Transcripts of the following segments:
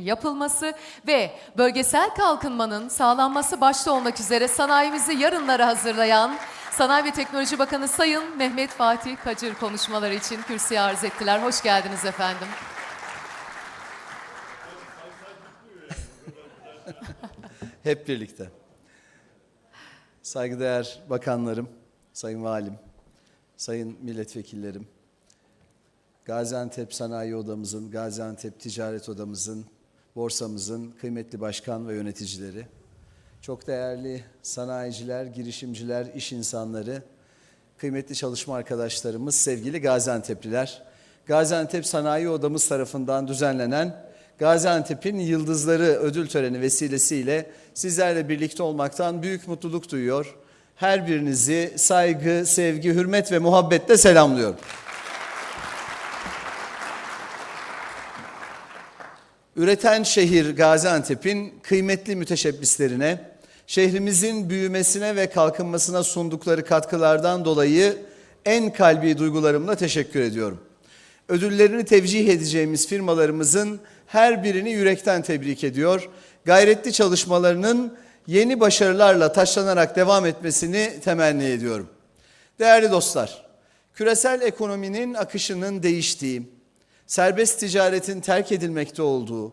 yapılması ve bölgesel kalkınmanın sağlanması başta olmak üzere sanayimizi yarınlara hazırlayan Sanayi ve Teknoloji Bakanı Sayın Mehmet Fatih Kacır konuşmaları için kürsüye arz ettiler. Hoş geldiniz efendim. Hep birlikte. Saygıdeğer bakanlarım, sayın valim, sayın milletvekillerim, Gaziantep Sanayi Odamızın, Gaziantep Ticaret Odamızın, borsamızın kıymetli başkan ve yöneticileri, çok değerli sanayiciler, girişimciler, iş insanları, kıymetli çalışma arkadaşlarımız, sevgili Gaziantep'liler. Gaziantep Sanayi Odamız tarafından düzenlenen Gaziantep'in Yıldızları ödül töreni vesilesiyle sizlerle birlikte olmaktan büyük mutluluk duyuyor. Her birinizi saygı, sevgi, hürmet ve muhabbetle selamlıyorum. Üreten şehir Gaziantep'in kıymetli müteşebbislerine, şehrimizin büyümesine ve kalkınmasına sundukları katkılardan dolayı en kalbi duygularımla teşekkür ediyorum. Ödüllerini tevcih edeceğimiz firmalarımızın her birini yürekten tebrik ediyor. Gayretli çalışmalarının yeni başarılarla taşlanarak devam etmesini temenni ediyorum. Değerli dostlar, küresel ekonominin akışının değiştiği, serbest ticaretin terk edilmekte olduğu,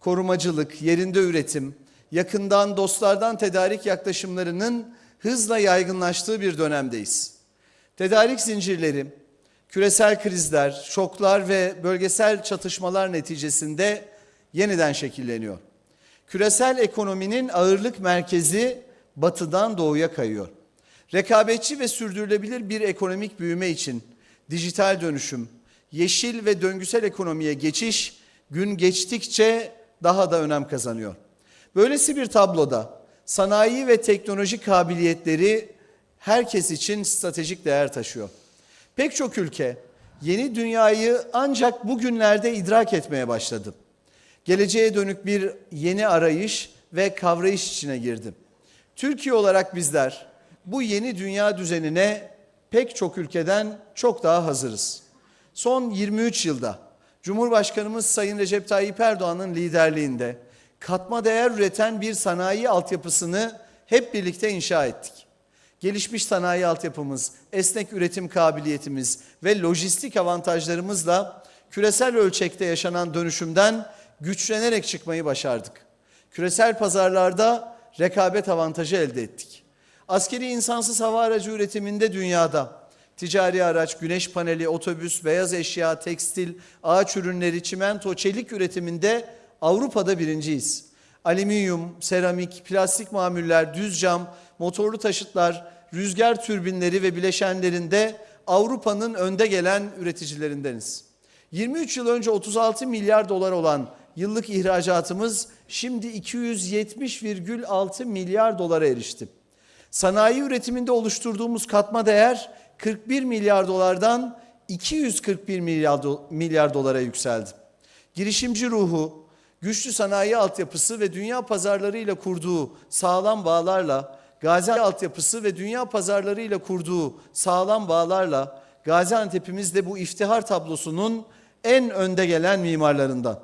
korumacılık, yerinde üretim, yakından dostlardan tedarik yaklaşımlarının hızla yaygınlaştığı bir dönemdeyiz. Tedarik zincirleri, küresel krizler, şoklar ve bölgesel çatışmalar neticesinde yeniden şekilleniyor. Küresel ekonominin ağırlık merkezi batıdan doğuya kayıyor. Rekabetçi ve sürdürülebilir bir ekonomik büyüme için dijital dönüşüm, yeşil ve döngüsel ekonomiye geçiş gün geçtikçe daha da önem kazanıyor. Böylesi bir tabloda sanayi ve teknoloji kabiliyetleri herkes için stratejik değer taşıyor. Pek çok ülke yeni dünyayı ancak bugünlerde idrak etmeye başladı. Geleceğe dönük bir yeni arayış ve kavrayış içine girdi. Türkiye olarak bizler bu yeni dünya düzenine pek çok ülkeden çok daha hazırız. Son 23 yılda Cumhurbaşkanımız Sayın Recep Tayyip Erdoğan'ın liderliğinde katma değer üreten bir sanayi altyapısını hep birlikte inşa ettik. Gelişmiş sanayi altyapımız, esnek üretim kabiliyetimiz ve lojistik avantajlarımızla küresel ölçekte yaşanan dönüşümden güçlenerek çıkmayı başardık. Küresel pazarlarda rekabet avantajı elde ettik. Askeri insansız hava aracı üretiminde dünyada ticari araç, güneş paneli, otobüs, beyaz eşya, tekstil, ağaç ürünleri, çimento, çelik üretiminde Avrupa'da birinciyiz. Alüminyum, seramik, plastik mamuller, düz cam, motorlu taşıtlar, rüzgar türbinleri ve bileşenlerinde Avrupa'nın önde gelen üreticilerindeniz. 23 yıl önce 36 milyar dolar olan yıllık ihracatımız şimdi 270,6 milyar dolara erişti. Sanayi üretiminde oluşturduğumuz katma değer 41 milyar dolardan 241 milyar, do- milyar dolara yükseldi. Girişimci ruhu, güçlü sanayi altyapısı ve dünya pazarlarıyla kurduğu sağlam bağlarla, Gazi altyapısı ve dünya pazarlarıyla kurduğu sağlam bağlarla Gaziantep'imiz de bu iftihar tablosunun en önde gelen mimarlarından.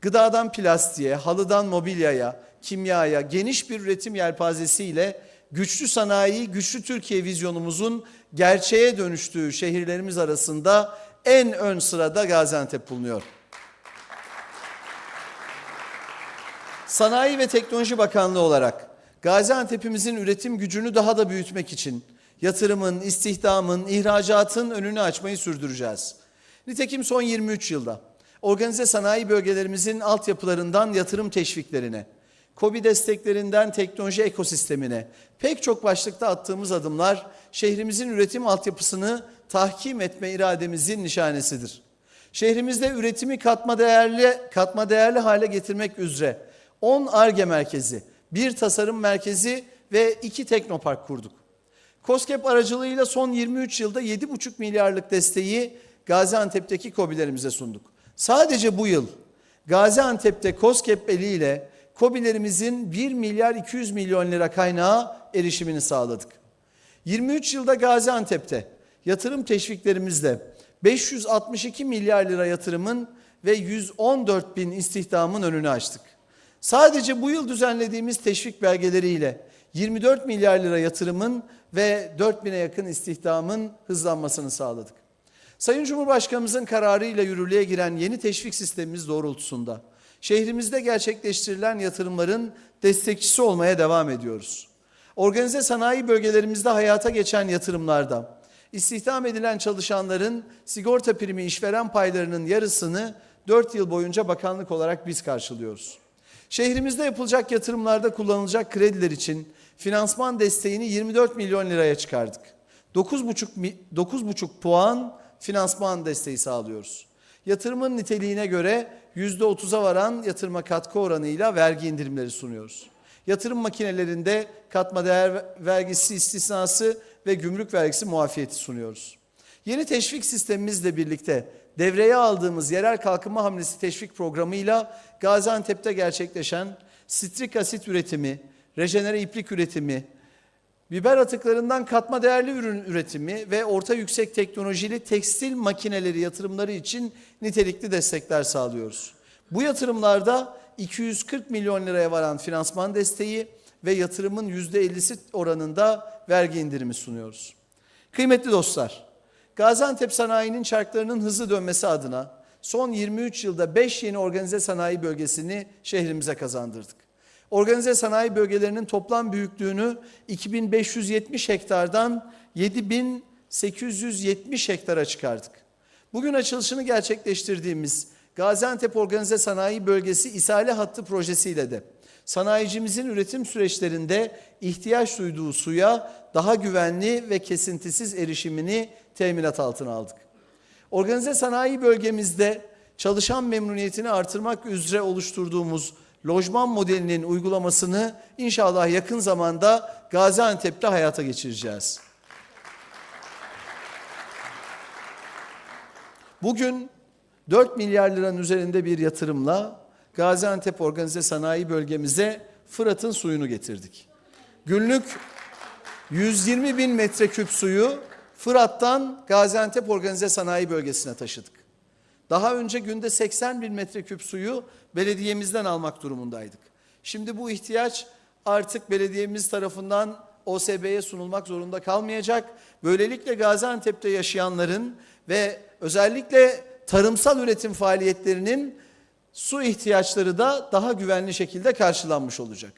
Gıdadan plastiğe, halıdan mobilyaya, kimyaya geniş bir üretim yelpazesiyle güçlü sanayi, güçlü Türkiye vizyonumuzun gerçeğe dönüştüğü şehirlerimiz arasında en ön sırada Gaziantep bulunuyor. Sanayi ve Teknoloji Bakanlığı olarak Gaziantep'imizin üretim gücünü daha da büyütmek için yatırımın, istihdamın, ihracatın önünü açmayı sürdüreceğiz. Nitekim son 23 yılda organize sanayi bölgelerimizin altyapılarından yatırım teşviklerine, KOBİ desteklerinden teknoloji ekosistemine pek çok başlıkta attığımız adımlar şehrimizin üretim altyapısını tahkim etme irademizin nişanesidir. Şehrimizde üretimi katma değerli katma değerli hale getirmek üzere 10 ARGE merkezi, bir tasarım merkezi ve iki teknopark kurduk. COSGAP aracılığıyla son 23 yılda 7,5 milyarlık desteği Gaziantep'teki KOBİ'lerimize sunduk. Sadece bu yıl Gaziantep'te COSGAP eliyle KOBİ'lerimizin 1 milyar 200 milyon lira kaynağı erişimini sağladık. 23 yılda Gaziantep'te yatırım teşviklerimizle 562 milyar lira yatırımın ve 114 bin istihdamın önünü açtık. Sadece bu yıl düzenlediğimiz teşvik belgeleriyle 24 milyar lira yatırımın ve 4 bine yakın istihdamın hızlanmasını sağladık. Sayın Cumhurbaşkanımızın kararıyla yürürlüğe giren yeni teşvik sistemimiz doğrultusunda şehrimizde gerçekleştirilen yatırımların destekçisi olmaya devam ediyoruz. Organize sanayi bölgelerimizde hayata geçen yatırımlarda istihdam edilen çalışanların sigorta primi işveren paylarının yarısını 4 yıl boyunca bakanlık olarak biz karşılıyoruz. Şehrimizde yapılacak yatırımlarda kullanılacak krediler için finansman desteğini 24 milyon liraya çıkardık. 9,5 mi- 9,5 puan finansman desteği sağlıyoruz. Yatırımın niteliğine göre %30'a varan yatırıma katkı oranıyla vergi indirimleri sunuyoruz. Yatırım makinelerinde katma değer vergisi istisnası ve gümrük vergisi muafiyeti sunuyoruz. Yeni teşvik sistemimizle birlikte devreye aldığımız yerel kalkınma hamlesi teşvik programıyla Gaziantep'te gerçekleşen sitrik asit üretimi, rejenere iplik üretimi, biber atıklarından katma değerli ürün üretimi ve orta yüksek teknolojili tekstil makineleri yatırımları için nitelikli destekler sağlıyoruz. Bu yatırımlarda 240 milyon liraya varan finansman desteği ve yatırımın %50'si oranında vergi indirimi sunuyoruz. Kıymetli dostlar, Gaziantep sanayinin çarklarının hızlı dönmesi adına son 23 yılda 5 yeni organize sanayi bölgesini şehrimize kazandırdık. Organize sanayi bölgelerinin toplam büyüklüğünü 2570 hektardan 7870 hektara çıkardık. Bugün açılışını gerçekleştirdiğimiz Gaziantep Organize Sanayi Bölgesi İsale Hattı projesiyle de sanayicimizin üretim süreçlerinde ihtiyaç duyduğu suya daha güvenli ve kesintisiz erişimini teminat altına aldık. Organize sanayi bölgemizde çalışan memnuniyetini artırmak üzere oluşturduğumuz lojman modelinin uygulamasını inşallah yakın zamanda Gaziantep'te hayata geçireceğiz. Bugün 4 milyar liranın üzerinde bir yatırımla Gaziantep Organize Sanayi Bölgemize Fırat'ın suyunu getirdik. Günlük 120 bin metreküp suyu Fırat'tan Gaziantep Organize Sanayi Bölgesi'ne taşıdık. Daha önce günde 80 bin metreküp suyu belediyemizden almak durumundaydık. Şimdi bu ihtiyaç artık belediyemiz tarafından OSB'ye sunulmak zorunda kalmayacak. Böylelikle Gaziantep'te yaşayanların ve özellikle tarımsal üretim faaliyetlerinin su ihtiyaçları da daha güvenli şekilde karşılanmış olacak.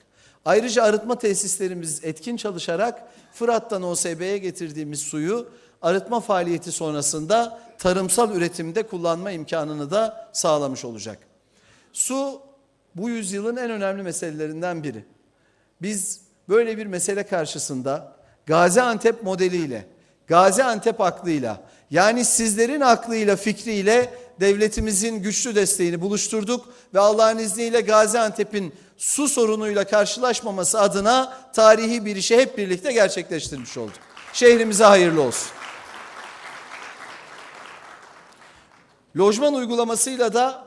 Ayrıca arıtma tesislerimiz etkin çalışarak Fırat'tan OSB'ye getirdiğimiz suyu arıtma faaliyeti sonrasında tarımsal üretimde kullanma imkanını da sağlamış olacak. Su bu yüzyılın en önemli meselelerinden biri. Biz böyle bir mesele karşısında Gaziantep modeliyle, Gaziantep aklıyla yani sizlerin aklıyla, fikriyle devletimizin güçlü desteğini buluşturduk ve Allah'ın izniyle Gaziantep'in su sorunuyla karşılaşmaması adına tarihi bir işi hep birlikte gerçekleştirmiş olduk. Şehrimize hayırlı olsun. Lojman uygulamasıyla da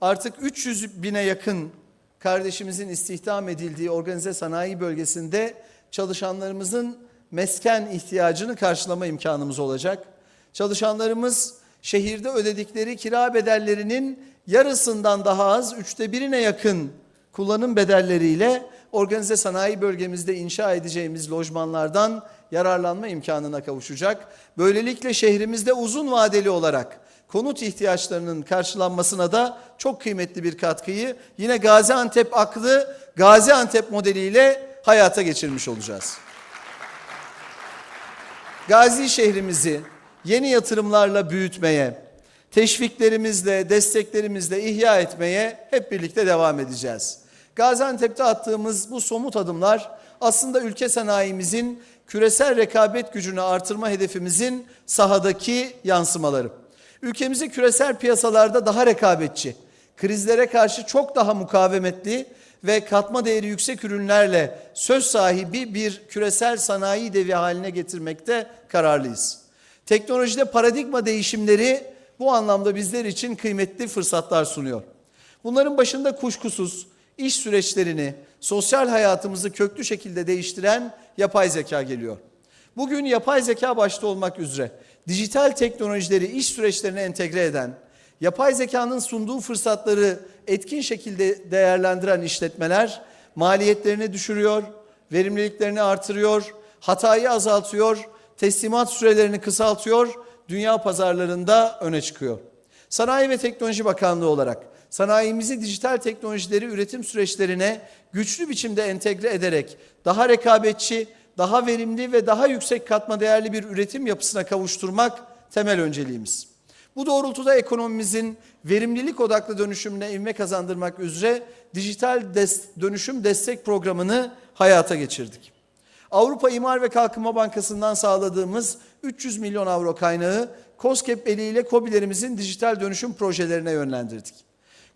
artık 300 bine yakın kardeşimizin istihdam edildiği organize sanayi bölgesinde çalışanlarımızın mesken ihtiyacını karşılama imkanımız olacak. Çalışanlarımız şehirde ödedikleri kira bedellerinin yarısından daha az, üçte birine yakın kullanım bedelleriyle organize sanayi bölgemizde inşa edeceğimiz lojmanlardan yararlanma imkanına kavuşacak. Böylelikle şehrimizde uzun vadeli olarak konut ihtiyaçlarının karşılanmasına da çok kıymetli bir katkıyı yine Gaziantep aklı Gaziantep modeliyle hayata geçirmiş olacağız. Gazi şehrimizi yeni yatırımlarla büyütmeye, teşviklerimizle, desteklerimizle ihya etmeye hep birlikte devam edeceğiz. Gaziantep'te attığımız bu somut adımlar aslında ülke sanayimizin küresel rekabet gücünü artırma hedefimizin sahadaki yansımaları. Ülkemizi küresel piyasalarda daha rekabetçi, krizlere karşı çok daha mukavemetli ve katma değeri yüksek ürünlerle söz sahibi bir küresel sanayi devi haline getirmekte kararlıyız. Teknolojide paradigma değişimleri bu anlamda bizler için kıymetli fırsatlar sunuyor. Bunların başında kuşkusuz iş süreçlerini, sosyal hayatımızı köklü şekilde değiştiren yapay zeka geliyor. Bugün yapay zeka başta olmak üzere dijital teknolojileri iş süreçlerine entegre eden, Yapay zekanın sunduğu fırsatları etkin şekilde değerlendiren işletmeler maliyetlerini düşürüyor, verimliliklerini artırıyor, hatayı azaltıyor, teslimat sürelerini kısaltıyor, dünya pazarlarında öne çıkıyor. Sanayi ve Teknoloji Bakanlığı olarak sanayimizi dijital teknolojileri üretim süreçlerine güçlü biçimde entegre ederek daha rekabetçi, daha verimli ve daha yüksek katma değerli bir üretim yapısına kavuşturmak temel önceliğimiz. Bu doğrultuda ekonomimizin verimlilik odaklı dönüşümüne ivme kazandırmak üzere dijital des- dönüşüm destek programını hayata geçirdik. Avrupa İmar ve Kalkınma Bankası'ndan sağladığımız 300 milyon avro kaynağı COSGAP eliyle KOBİ'lerimizin dijital dönüşüm projelerine yönlendirdik.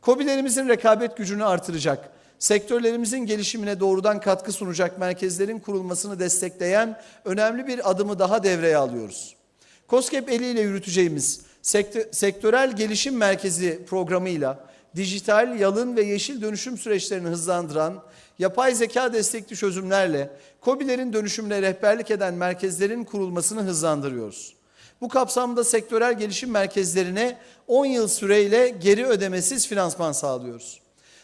KOBİ'lerimizin rekabet gücünü artıracak, sektörlerimizin gelişimine doğrudan katkı sunacak merkezlerin kurulmasını destekleyen önemli bir adımı daha devreye alıyoruz. COSGAP eliyle yürüteceğimiz sektö- sektörel gelişim merkezi programıyla dijital, yalın ve yeşil dönüşüm süreçlerini hızlandıran, yapay zeka destekli çözümlerle KOBİ'lerin dönüşümüne rehberlik eden merkezlerin kurulmasını hızlandırıyoruz. Bu kapsamda sektörel gelişim merkezlerine 10 yıl süreyle geri ödemesiz finansman sağlıyoruz.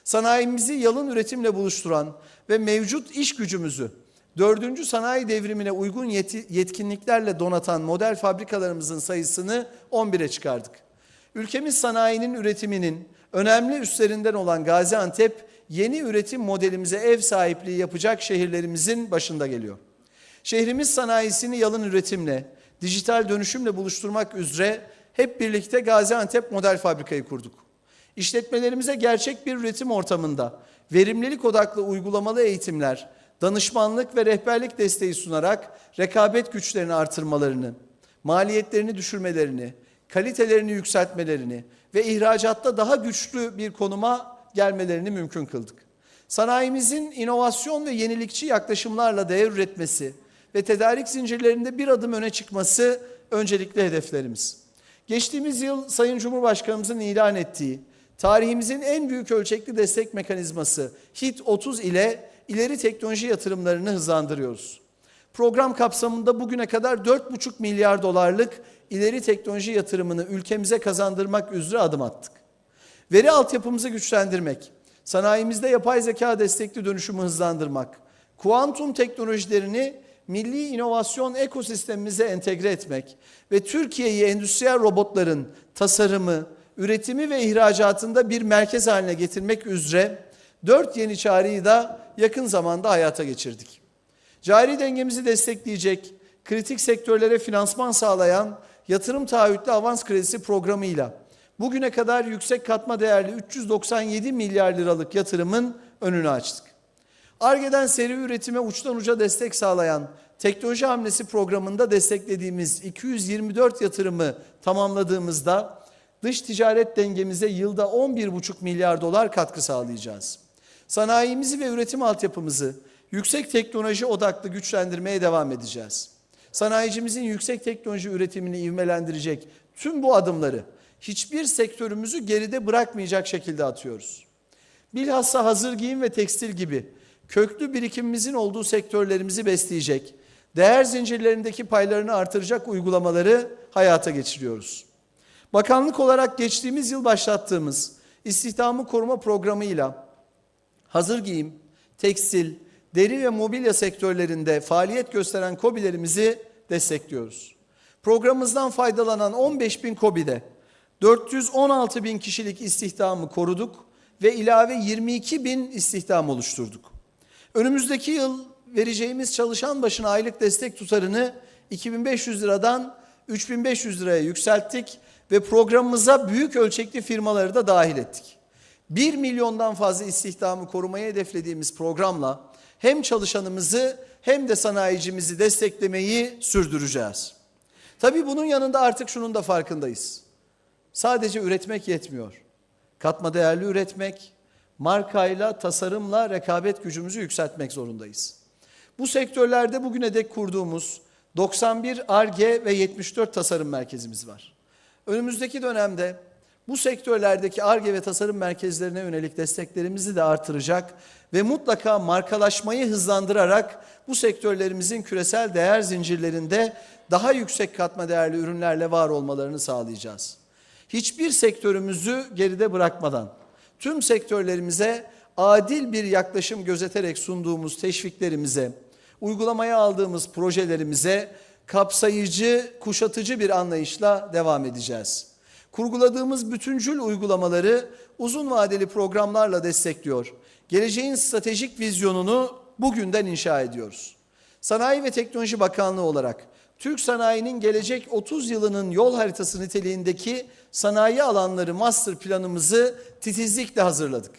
Sanayimizi yalın üretimle buluşturan ve mevcut iş gücümüzü dördüncü sanayi devrimine uygun yetkinliklerle donatan model fabrikalarımızın sayısını 11'e çıkardık. Ülkemiz sanayinin üretiminin önemli üstlerinden olan Gaziantep yeni üretim modelimize ev sahipliği yapacak şehirlerimizin başında geliyor. Şehrimiz sanayisini yalın üretimle, dijital dönüşümle buluşturmak üzere hep birlikte Gaziantep Model Fabrikayı kurduk. İşletmelerimize gerçek bir üretim ortamında verimlilik odaklı uygulamalı eğitimler, danışmanlık ve rehberlik desteği sunarak rekabet güçlerini artırmalarını, maliyetlerini düşürmelerini, kalitelerini yükseltmelerini ve ihracatta daha güçlü bir konuma gelmelerini mümkün kıldık. Sanayimizin inovasyon ve yenilikçi yaklaşımlarla değer üretmesi ve tedarik zincirlerinde bir adım öne çıkması öncelikli hedeflerimiz. Geçtiğimiz yıl Sayın Cumhurbaşkanımızın ilan ettiği tarihimizin en büyük ölçekli destek mekanizması HIT 30 ile ileri teknoloji yatırımlarını hızlandırıyoruz. Program kapsamında bugüne kadar 4,5 milyar dolarlık ileri teknoloji yatırımını ülkemize kazandırmak üzere adım attık. Veri altyapımızı güçlendirmek, sanayimizde yapay zeka destekli dönüşümü hızlandırmak, kuantum teknolojilerini milli inovasyon ekosistemimize entegre etmek ve Türkiye'yi endüstriyel robotların tasarımı, üretimi ve ihracatında bir merkez haline getirmek üzere dört yeni çağrıyı da yakın zamanda hayata geçirdik. Cari dengemizi destekleyecek, kritik sektörlere finansman sağlayan yatırım taahhütlü avans kredisi programıyla bugüne kadar yüksek katma değerli 397 milyar liralık yatırımın önünü açtık. Arge'den seri üretime uçtan uca destek sağlayan teknoloji hamlesi programında desteklediğimiz 224 yatırımı tamamladığımızda dış ticaret dengemize yılda 11,5 milyar dolar katkı sağlayacağız. Sanayimizi ve üretim altyapımızı yüksek teknoloji odaklı güçlendirmeye devam edeceğiz. Sanayicimizin yüksek teknoloji üretimini ivmelendirecek tüm bu adımları hiçbir sektörümüzü geride bırakmayacak şekilde atıyoruz. Bilhassa hazır giyim ve tekstil gibi köklü birikimimizin olduğu sektörlerimizi besleyecek, değer zincirlerindeki paylarını artıracak uygulamaları hayata geçiriyoruz. Bakanlık olarak geçtiğimiz yıl başlattığımız istihdamı koruma programıyla hazır giyim, tekstil, deri ve mobilya sektörlerinde faaliyet gösteren KOBİ'lerimizi destekliyoruz. Programımızdan faydalanan 15 bin KOBİ'de 416 bin kişilik istihdamı koruduk ve ilave 22 bin istihdam oluşturduk. Önümüzdeki yıl vereceğimiz çalışan başına aylık destek tutarını 2500 liradan 3500 liraya yükselttik ve programımıza büyük ölçekli firmaları da dahil ettik. 1 milyondan fazla istihdamı korumayı hedeflediğimiz programla hem çalışanımızı hem de sanayicimizi desteklemeyi sürdüreceğiz. Tabii bunun yanında artık şunun da farkındayız. Sadece üretmek yetmiyor. Katma değerli üretmek, markayla, tasarımla rekabet gücümüzü yükseltmek zorundayız. Bu sektörlerde bugüne dek kurduğumuz 91 ARGE ve 74 tasarım merkezimiz var. Önümüzdeki dönemde bu sektörlerdeki ARGE ve tasarım merkezlerine yönelik desteklerimizi de artıracak ve mutlaka markalaşmayı hızlandırarak bu sektörlerimizin küresel değer zincirlerinde daha yüksek katma değerli ürünlerle var olmalarını sağlayacağız. hiçbir sektörümüzü geride bırakmadan tüm sektörlerimize adil bir yaklaşım gözeterek sunduğumuz teşviklerimize, uygulamaya aldığımız projelerimize kapsayıcı, kuşatıcı bir anlayışla devam edeceğiz. Kurguladığımız bütüncül uygulamaları uzun vadeli programlarla destekliyor. Geleceğin stratejik vizyonunu bugünden inşa ediyoruz. Sanayi ve Teknoloji Bakanlığı olarak Türk sanayinin gelecek 30 yılının yol haritası niteliğindeki sanayi alanları master planımızı titizlikle hazırladık.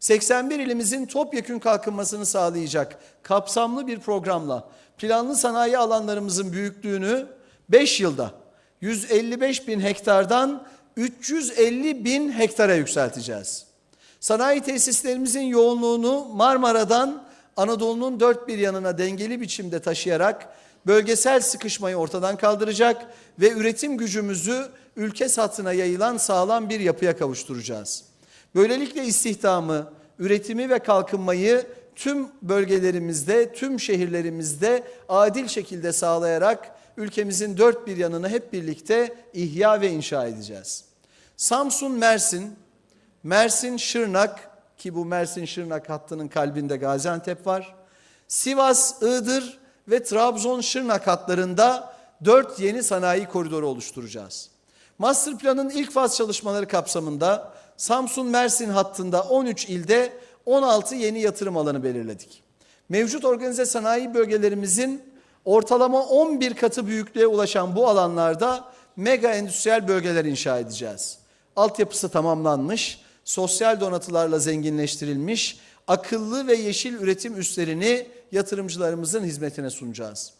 81 ilimizin topyekün kalkınmasını sağlayacak kapsamlı bir programla planlı sanayi alanlarımızın büyüklüğünü 5 yılda 155 bin hektardan 350 bin hektara yükselteceğiz. Sanayi tesislerimizin yoğunluğunu Marmara'dan Anadolu'nun dört bir yanına dengeli biçimde taşıyarak bölgesel sıkışmayı ortadan kaldıracak ve üretim gücümüzü ülke satına yayılan sağlam bir yapıya kavuşturacağız. Böylelikle istihdamı, üretimi ve kalkınmayı tüm bölgelerimizde, tüm şehirlerimizde adil şekilde sağlayarak ülkemizin dört bir yanını hep birlikte ihya ve inşa edeceğiz. Samsun, Mersin, Mersin, Şırnak ki bu Mersin Şırnak hattının kalbinde Gaziantep var. Sivas, Iğdır ve Trabzon Şırnak hatlarında dört yeni sanayi koridoru oluşturacağız. Master planın ilk faz çalışmaları kapsamında Samsun Mersin hattında 13 ilde 16 yeni yatırım alanı belirledik. Mevcut organize sanayi bölgelerimizin ortalama 11 katı büyüklüğe ulaşan bu alanlarda mega endüstriyel bölgeler inşa edeceğiz. Altyapısı tamamlanmış, sosyal donatılarla zenginleştirilmiş, akıllı ve yeşil üretim üslerini yatırımcılarımızın hizmetine sunacağız.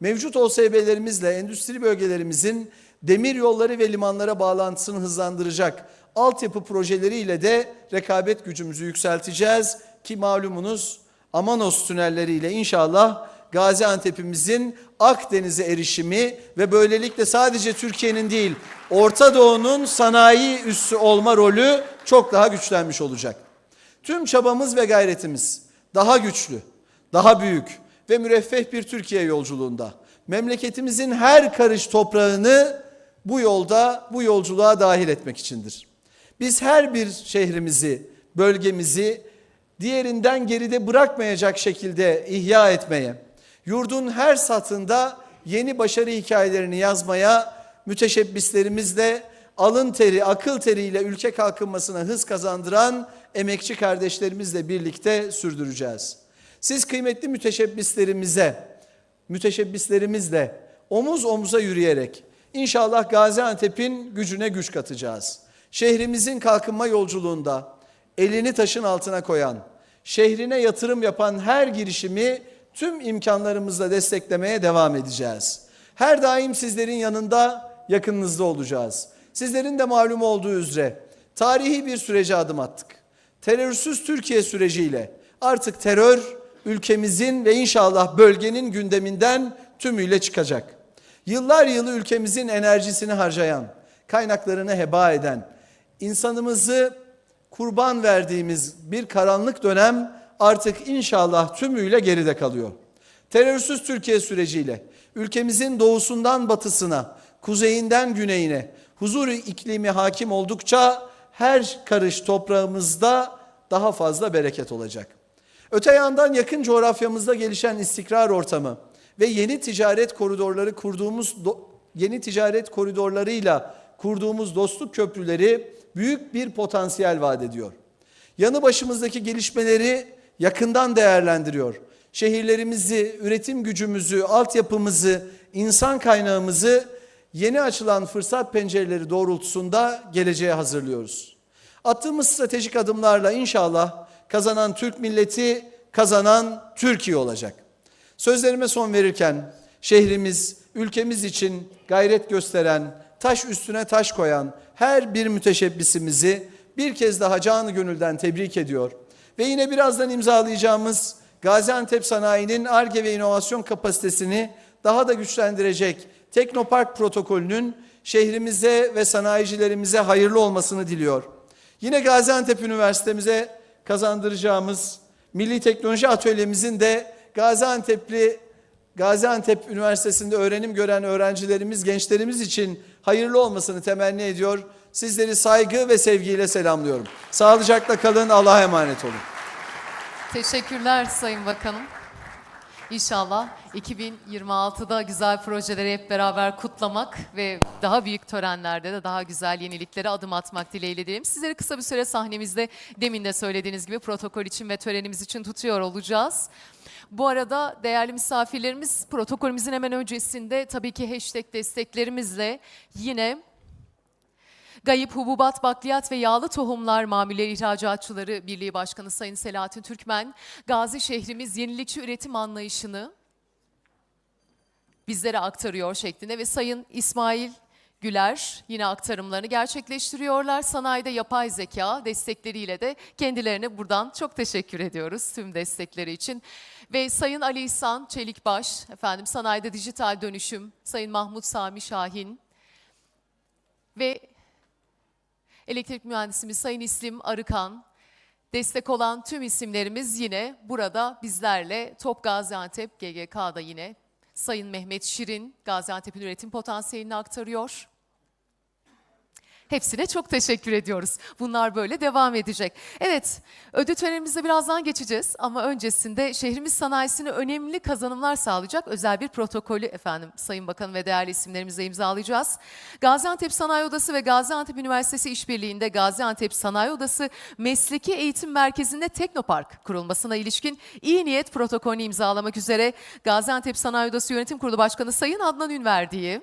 Mevcut OSB'lerimizle endüstri bölgelerimizin demir yolları ve limanlara bağlantısını hızlandıracak altyapı projeleriyle de rekabet gücümüzü yükselteceğiz ki malumunuz Amanos tünelleriyle inşallah Gaziantep'imizin Akdeniz'e erişimi ve böylelikle sadece Türkiye'nin değil Orta Doğu'nun sanayi üssü olma rolü çok daha güçlenmiş olacak. Tüm çabamız ve gayretimiz daha güçlü, daha büyük ve müreffeh bir Türkiye yolculuğunda. Memleketimizin her karış toprağını bu yolda, bu yolculuğa dahil etmek içindir. Biz her bir şehrimizi, bölgemizi diğerinden geride bırakmayacak şekilde ihya etmeye, yurdun her satında yeni başarı hikayelerini yazmaya müteşebbislerimizle alın teri, akıl teriyle ülke kalkınmasına hız kazandıran emekçi kardeşlerimizle birlikte sürdüreceğiz. Siz kıymetli müteşebbislerimize, müteşebbislerimizle omuz omuza yürüyerek inşallah Gaziantep'in gücüne güç katacağız. Şehrimizin kalkınma yolculuğunda elini taşın altına koyan, şehrine yatırım yapan her girişimi tüm imkanlarımızla desteklemeye devam edeceğiz. Her daim sizlerin yanında, yakınınızda olacağız. Sizlerin de malum olduğu üzere tarihi bir sürece adım attık. Terörsüz Türkiye süreciyle artık terör ülkemizin ve inşallah bölgenin gündeminden tümüyle çıkacak. Yıllar yılı ülkemizin enerjisini harcayan, kaynaklarını heba eden, insanımızı kurban verdiğimiz bir karanlık dönem artık inşallah tümüyle geride kalıyor. Terörsüz Türkiye süreciyle ülkemizin doğusundan batısına, kuzeyinden güneyine huzur iklimi hakim oldukça her karış toprağımızda daha fazla bereket olacak. Öte yandan yakın coğrafyamızda gelişen istikrar ortamı ve yeni ticaret koridorları kurduğumuz yeni ticaret koridorlarıyla kurduğumuz dostluk köprüleri büyük bir potansiyel vaat ediyor. Yanı başımızdaki gelişmeleri yakından değerlendiriyor. Şehirlerimizi, üretim gücümüzü, altyapımızı, insan kaynağımızı yeni açılan fırsat pencereleri doğrultusunda geleceğe hazırlıyoruz. Attığımız stratejik adımlarla inşallah kazanan Türk milleti, kazanan Türkiye olacak. Sözlerime son verirken şehrimiz, ülkemiz için gayret gösteren, taş üstüne taş koyan her bir müteşebbisimizi bir kez daha canı gönülden tebrik ediyor. Ve yine birazdan imzalayacağımız Gaziantep Sanayi'nin ARGE ve inovasyon kapasitesini daha da güçlendirecek Teknopark protokolünün şehrimize ve sanayicilerimize hayırlı olmasını diliyor. Yine Gaziantep Üniversitemize kazandıracağımız Milli Teknoloji Atölyemizin de Gaziantep'li Gaziantep Üniversitesi'nde öğrenim gören öğrencilerimiz, gençlerimiz için hayırlı olmasını temenni ediyor. Sizleri saygı ve sevgiyle selamlıyorum. Sağlıcakla kalın, Allah'a emanet olun. Teşekkürler Sayın Bakanım. İnşallah 2026'da güzel projeleri hep beraber kutlamak ve daha büyük törenlerde de daha güzel yeniliklere adım atmak dileğiyle diyelim. Sizleri kısa bir süre sahnemizde demin de söylediğiniz gibi protokol için ve törenimiz için tutuyor olacağız. Bu arada değerli misafirlerimiz protokolümüzün hemen öncesinde tabii ki hashtag desteklerimizle yine Gayip Hububat, Bakliyat ve Yağlı Tohumlar Mamulleri İhracatçıları Birliği Başkanı Sayın Selahattin Türkmen, Gazi şehrimiz yenilikçi üretim anlayışını bizlere aktarıyor şeklinde ve Sayın İsmail Güler yine aktarımlarını gerçekleştiriyorlar. Sanayide yapay zeka destekleriyle de kendilerine buradan çok teşekkür ediyoruz tüm destekleri için. Ve Sayın Ali İhsan Çelikbaş, efendim sanayide dijital dönüşüm, Sayın Mahmut Sami Şahin ve elektrik mühendisimiz Sayın İslim Arıkan, destek olan tüm isimlerimiz yine burada bizlerle Top Gaziantep GGK'da yine Sayın Mehmet Şirin Gaziantep'in üretim potansiyelini aktarıyor. Hepsine çok teşekkür ediyoruz. Bunlar böyle devam edecek. Evet, ödül törenimize birazdan geçeceğiz ama öncesinde şehrimiz sanayisine önemli kazanımlar sağlayacak özel bir protokolü efendim Sayın Bakan ve değerli isimlerimizle imzalayacağız. Gaziantep Sanayi Odası ve Gaziantep Üniversitesi işbirliğinde Gaziantep Sanayi Odası Mesleki Eğitim Merkezi'nde Teknopark kurulmasına ilişkin iyi niyet protokolünü imzalamak üzere Gaziantep Sanayi Odası Yönetim Kurulu Başkanı Sayın Adnan Ünverdi'yi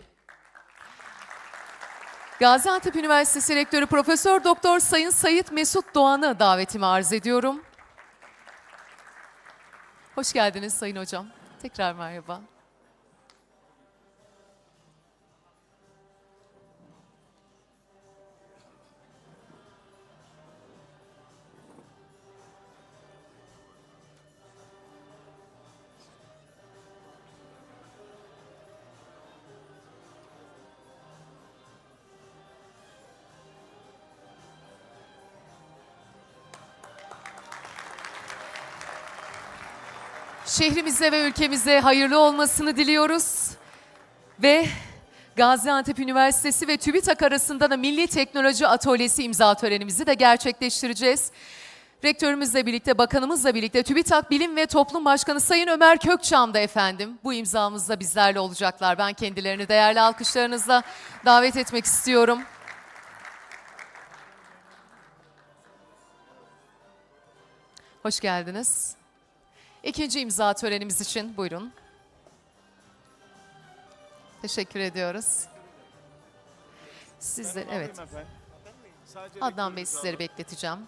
Gaziantep Üniversitesi Rektörü Profesör Doktor Sayın Sayit Mesut Doğan'ı davetimi arz ediyorum. Hoş geldiniz Sayın Hocam. Tekrar merhaba. Şehrimize ve ülkemize hayırlı olmasını diliyoruz. Ve Gaziantep Üniversitesi ve TÜBİTAK arasında da Milli Teknoloji Atölyesi imza törenimizi de gerçekleştireceğiz. Rektörümüzle birlikte, bakanımızla birlikte TÜBİTAK Bilim ve Toplum Başkanı Sayın Ömer Kökçam da efendim bu imzamızda bizlerle olacaklar. Ben kendilerini değerli alkışlarınızla davet etmek istiyorum. Hoş geldiniz. İkinci imza törenimiz için buyurun. Teşekkür ediyoruz. Sizler evet. Adnan Bey sizleri bekleteceğim.